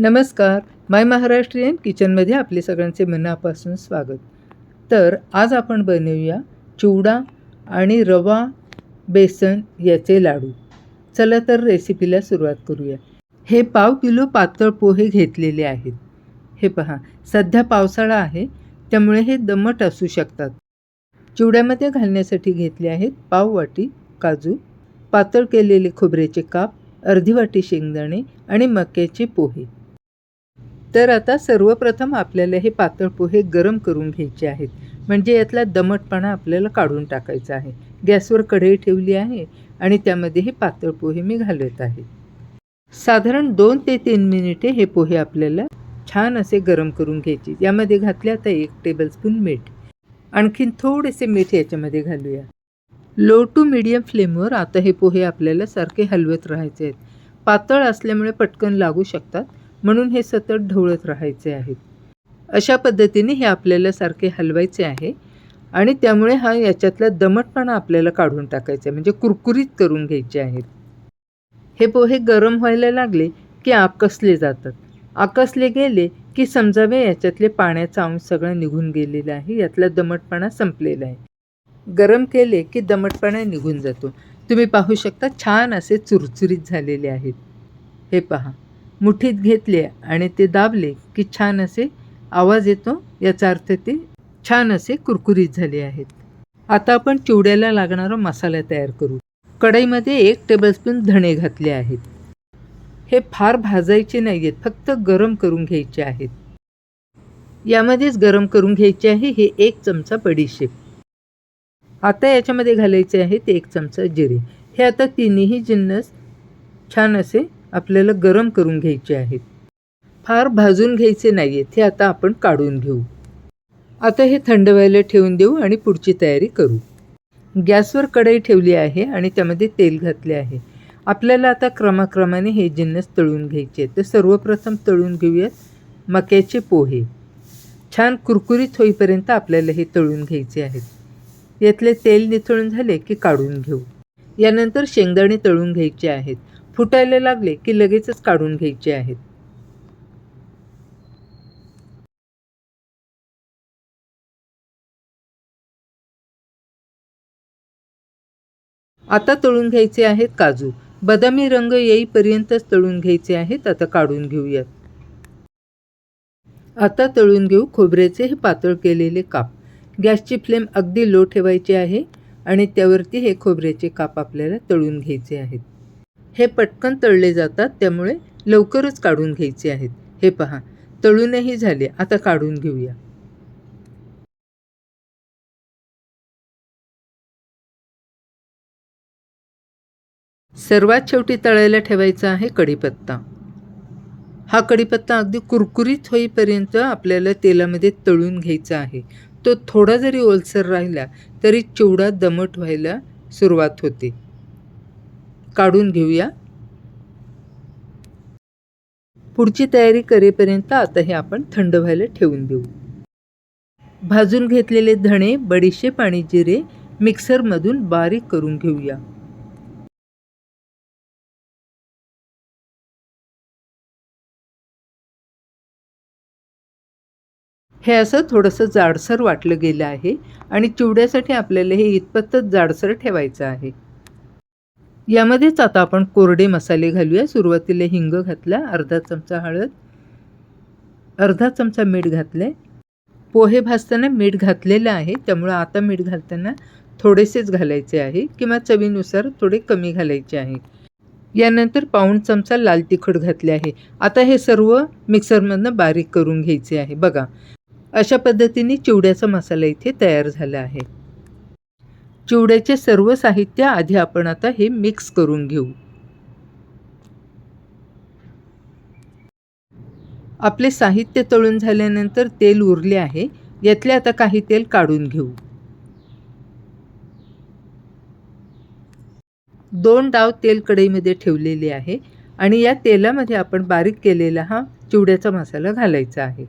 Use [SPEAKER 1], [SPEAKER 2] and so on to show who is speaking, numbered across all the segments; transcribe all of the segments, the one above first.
[SPEAKER 1] नमस्कार. माय महाराष्ट्रीयन किचनमध्ये आपले सगळ्यांचे मनापासून स्वागत. तर आज आपण बनवूया चिवडा आणि रवा बेसन याचे लाडू. चला तर रेसिपीला सुरुवात करूया. हे पाव किलो पातळ पोहे घेतलेले आहेत. हे पहा सध्या पावसाळा आहे त्यामुळे हे दमट असू शकतात. चिवड्यामध्ये घालण्यासाठी घेतले आहेत पाव वाटी काजू पातळ केलेले खोबऱ्याचे काप अर्धी वाटी शेंगदाणे आणि मक्याचे पोहे. तर आता सर्वप्रथम आपल्याला हे पातळ पोहे गरम करून घ्यायचे आहेत. म्हणजे यातला दमटपणा आपल्याला काढून टाकायचा आहे. गॅसवर कढई ठेवली आहे आणि त्यामध्ये हे पातळ पोहे मी घालत आहे. साधारण दोन ते तीन मिनिटे हे पोहे आपल्याला छान असे गरम करून घ्यायचे. यामध्ये घातले आता एक टेबलस्पून मीठ. आणखीन थोडेसे मीठ याच्यामध्ये घालूया. लो टू मिडियम फ्लेमवर आता हे पोहे आपल्याला सारखे हलवत राहायचे आहेत. पातळ असल्यामुळे पटकन लागू शकतात. म्हणून हे सतत ढवळत राहायचे आहेत. अशा पद्धतीने हे आपल्याला सारखे हलवायचे आहे आणि त्यामुळे हा याच्यातला दमटपणा आपल्याला काढून टाकायचा आहे. म्हणजे कुरकुरीत करून घ्यायचे आहेत. हे पोहे गरम व्हायला लागले की आकसले जातात? आकसले गेले की समजावे याच्यातले पाण्याचा अंश सगळं निघून गेलेला आहे यातला दमटपणा संपलेला आहे. गरम केले की दमटपणा निघून जातो. तुम्ही पाहू शकता छान असे चुरचुरीत झालेले आहेत. हे पहा. मुठीत घेतले आणि ते दाबले की छान असे आवाज येतो. याचा अर्थ ते छान असे कुरकुरीत झाले आहेत. आता आपण चिवड्याला लागणारा मसाला तयार करू. कढईमध्ये एक टेबलस्पून धणे घातले आहेत. हे फार भाजायचे नाही आहेत फक्त गरम करून घ्यायचे आहेत. यामध्येच गरम करून घ्यायचे आहे हे एक चमचा बडीशेप. आता याच्यामध्ये घालायचे आहेत एक चमचा जिरे. हे आता तिन्ही जिन्नस छान असे आपल्याला गरम करून घ्यायचे आहेत. फार भाजून घ्यायचे नाही आहेत हे आता आपण काढून घेऊ. आता हे थंड व्हायला ठेवून देऊ आणि पुढची तयारी करू. गॅसवर कढई ठेवली आहे आणि त्यामध्ये तेल घातले आहे. आपल्याला आता क्रमाक्रमाने हे जिन्नस तळून घ्यायचे आहेत. तर सर्वप्रथम तळून घेऊयात मक्याचे पोहे. छान कुरकुरीत होईपर्यंत आपल्याला हे तळून घ्यायचे आहेत. यातले तेल निथळून झाले की काढून घेऊ. यानंतर शेंगदाणे तळून घ्यायचे आहेत. फुटायला लागले की लगेचच काढून घ्यायचे आहेत. आता तळून घ्यायचे आहेत काजू. बदामी रंग येईपर्यंतच तळून घ्यायचे आहेत आता काढून घेऊयात. आता तळून घेऊ खोबऱ्याचे हे पातळ केलेले काप. गॅसची फ्लेम अगदी लो ठेवायची आहे आणि त्यावरती हे खोबऱ्याचे काप आपल्याला तळून घ्यायचे आहेत. हे पटकन तळले जातात त्यामुळे लवकरच काढून घ्यायचे आहेत. हे पहा तळूनही झाले आता काढून घेऊया. सर्वात शेवटी तळायला ठेवायचा आहे कढीपत्ता. हा कढीपत्ता अगदी कुरकुरीत होईपर्यंत आपल्याला तेलामध्ये तळून घ्यायचा आहे. तो थोडा जरी ओलसर राहिला तरी चिवडा दमट व्हायला सुरुवात होते. काढून घेऊया. पुढची तयारी करेपर्यंत आता हे आपण थंड व्हायला ठेवून देऊ. भाजून घेतलेले धणे बडीशेप आणि जिरे मिक्सरमधून बारीक करून घेऊया. हे असं थोडंसं जाडसर वाटलं गेलं आहे आणि चिवड्यासाठी आपल्याला हे इतपतच जाडसर ठेवायचं आहे. यामध्येच आता आपण कोरडे मसाले घालूया. सुरुवातीला हिंग घातला अर्धा चमचा हळद अर्धा चमचा मीठ घातले पोहे भाजताना मीठ घातलेलं आहे त्यामुळं आता मीठ घालताना थोडेसेच घालायचे आहे किंवा चवीनुसार थोडे कमी घालायचे आहे. यानंतर पाऊण चमचा लाल तिखट घातले आहे. आता हे सर्व मिक्सरमधनं बारीक करून घ्यायचे आहे. बघा अशा पद्धतीने चिवड्याचा मसाला इथे तयार झाला आहे. चिवड्याचे सर्व साहित्य आधी आपण आता हे मिक्स करून घेऊ. आपले साहित्य तळून झाल्यानंतर तेल उरले आहे. यातले आता काही तेल काढून घेऊ. दोन डाव तेल कढईमध्ये ठेवलेले आहे आणि या तेलामध्ये आपण बारीक केलेला हा चिवड्याचा मसाला घालायचा आहे.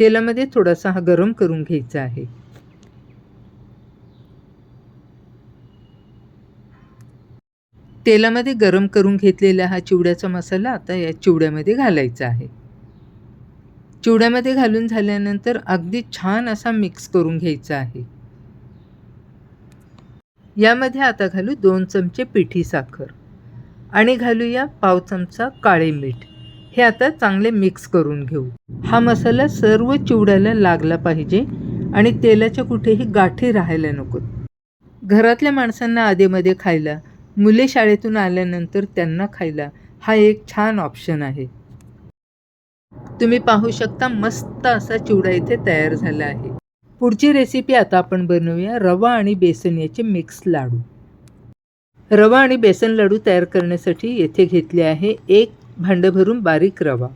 [SPEAKER 1] तेलामध्ये थोडासा हा गरम करून घ्यायचा आहे. तेलामध्ये गरम करून घेतलेला हा चिवड्याचा मसाला आता या चिवड्यामध्ये घालायचा आहे. चिवड्यामध्ये घालून झाल्यानंतर अगदी छान असा मिक्स करून घ्यायचा आहे. यामध्ये आता घालू दोन चमचे पिठी साखर आणि घालूया पाव चमचा काळे मीठ. हे आता चांगले मिक्स करून घेऊ. हा मसाला सर्व चिवड्याला लागला पाहिजे आणि तेलाच्या कुठेही गाठी राहायला नकोत घरातल्या माणसांना आधेमध्ये खायला मुले शाळेतून आल्यानंतर त्यांना खायला. हा एक छान ऑप्शन आहे. तुम्ही पाहू शकता मस्त असा चिवडा इथे तयार झाला आहे. पुढची रेसिपी आता आपण बनवूया रवा आणि बेसन याचे मिक्स लाडू. रवा आणि बेसन लाडू तयार करण्यासाठी येथे घेतले आहे एक भांडं भरून बारीक रवा.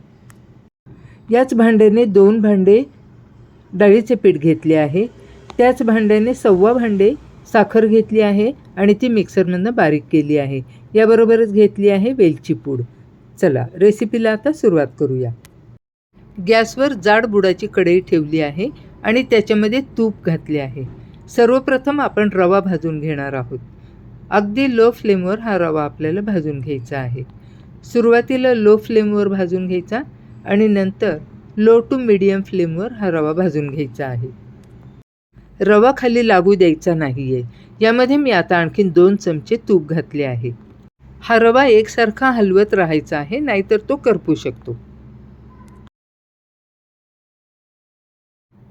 [SPEAKER 1] याच भांड्याने दोन भांडे डाळीचे पीठ घेतले आहे. त्याच भांड्याने सव्वा भांडे साखर घेतली आहे. आणि ती मिक्सरमधनं बारीक केली आहे. याबरोबरच घेतली आहे वेलची पूड. चला रेसिपीला आता सुरुवात करूया. गॅसवर जाड बुडाची कढई ठेवली आहे आणि त्याच्यामध्ये तूप घातले आहे. सर्वप्रथम आपण रवा भाजून घेणार आहोत. अगदी लो फ्लेमवर हा रवा आपल्याला भाजून घ्यायचा आहे. सुरुवातीला लो फ्लेमवर भाजून घ्यायचा आणि नंतर लो टू मिडियम फ्लेमवर हा रवा भाजून घ्यायचा आहे. रवा खाली लागू द्यायचा नाही आहे यामध्ये मी आता आणखीन दोन चमचे तूप घातले आहे. हा रवा एकसारखा हलवत राहायचा आहे नाहीतर तो करपू शकतो.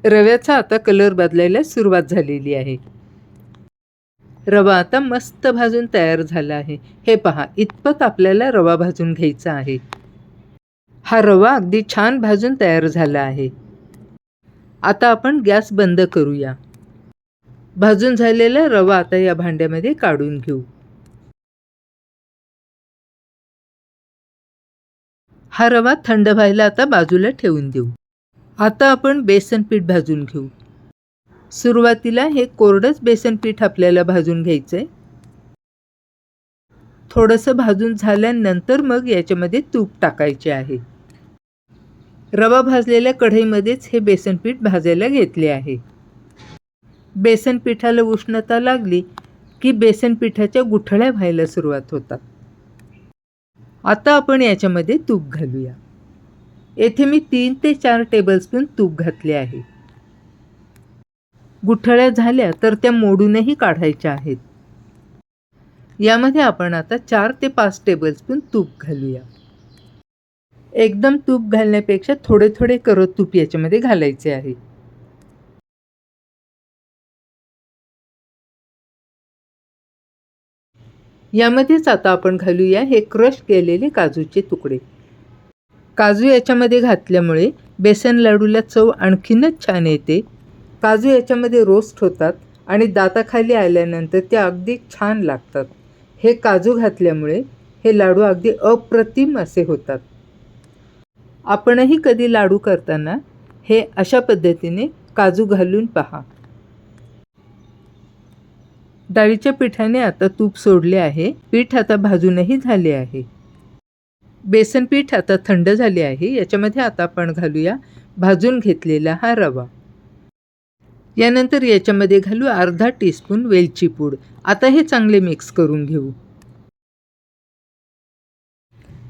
[SPEAKER 1] रव्याचा आता कलर बदलायला सुरुवात झालेली आहे. रवा आता मस्त भाजून तयार झाला आहे. हे पहा इतपत आपल्याला रवा भाजून घ्यायचा आहे. हा रवा अगदी छान भाजून तयार झाला आहे. आता आपण गॅस बंद करूया. भाजून झालेला रवा आता या भांड्यामध्ये काढून घेऊ. हा रवा थंड व्हायला आता बाजूला ठेवून देऊ. आता आपण बेसन पीठ भाजून घेऊ. सुरुवातीला हे कोरडंच बेसन पीठ आपल्याला भाजून घ्यायचं आहे थोडंसं भाजून झाल्यानंतर मग याच्यामध्ये तूप टाकायचे आहे. रवा भाजलेल्या कढईमध्येच हे बेसन पीठ भाजायला घेतले आहे. बेसन पिठाला उष्णता लागली की बेसन पिठाच्या गुठळ्या व्हायला सुरुवात होतात. आता आपण याच्यामध्ये तूप घालूया. येथे मी तीन ते चार टेबलस्पून तूप घातले आहे. गुठळ्या झाल्या तर त्या मोडूनही काढायच्या आहेत. यामध्ये आपण आता चार ते पाच टेबलस्पून तूप घालूया. एकदम तूप घालण्यापेक्षा थोडे थोडे करत तूप याच्यामध्ये घालायचे आहे. यामध्येच आता आपण घालूया हे क्रश केलेले काजूचे तुकडे. काजू याच्यामध्ये घातल्यामुळे बेसन लाडूला चव आणखीनच छान येते. काजू याच्यामध्ये रोस्ट होतात आणि दाताखाली आल्यानंतर ते अगदी छान लागतात. हे काजू घातल्यामुळे हे लाडू अगदी अप्रतिम असे होतात. आपणही कधी लाडू करताना हे अशा पद्धतीने काजू घालून पहा. डाळीच्या पिठाने आता तूप सोडले आहे. पीठ आता भाजूनही झाले आहे. बेसन पीठ आता थंड झाले आहे. याच्यामध्ये आता आपण घालूया भाजून घेतलेला हा रवा. यानंतर याच्यामध्ये घालू अर्धा टीस्पून वेलची पूड. आता हे चांगले मिक्स करून घेऊ.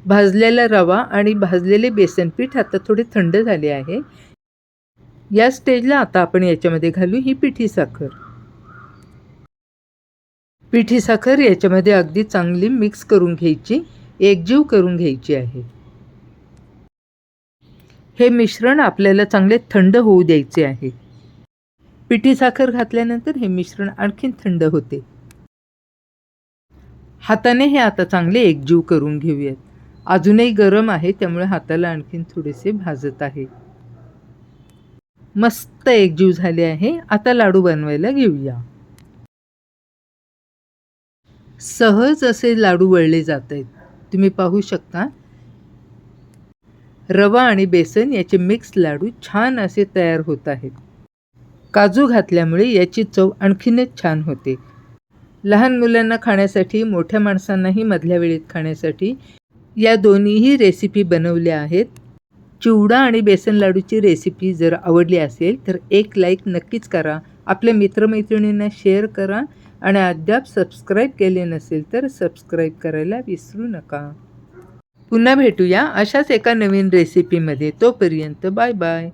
[SPEAKER 1] भाजलेला रवा आणि भाजलेले बेसन पीठ आता थोडे थंड झाले आहे. या स्टेजला आता आपण याच्यामध्ये घालू ही पिठी साखर. पिठी साखर याच्यामध्ये अगदी चांगली मिक्स करून घ्यायची एकजीव करून घ्यायची आहे. हे मिश्रण आपल्याला चांगले थंड होऊ द्यायचे आहे. पिठी साखर घातल्यानंतर हे मिश्रण आणखीन थंड होते. हाताने हे आता चांगले एकजीव करून घेऊयात. अजूनही गरम आहे त्यामुळे हाताला आणखीन थोडेसे भाजत आहे. मस्त एकजीव झाले आहे. आता लाडू बनवायला घेऊया. सहज असे लाडू वळले जात आहेत तुम्ही पाहू शकता. रवा आणि बेसन याचे मिक्स लाडू छान असे तयार होत आहेत. काजू घातल्यामुळे याची चव आणखीनच छान होते. लहान मुलांना खाण्यासाठी मोठ्या माणसांनाही मधल्या वेळेत खाण्यासाठी या दोन्हीही रेसिपी बनवल्या आहेत. चिवडा आणि बेसन लाडूची रेसिपी जर आवडली असेल तर एक लाईक नक्कीच करा. आपल्या मित्रमैत्रिणींना शेअर करा. आणि अद्याप सबस्क्राईब केले नसेल तर सबस्क्राईब करायला विसरू नका. पुन्हा भेटूया अशाच एका नवीन रेसिपीमध्ये तोपर्यंत बाय बाय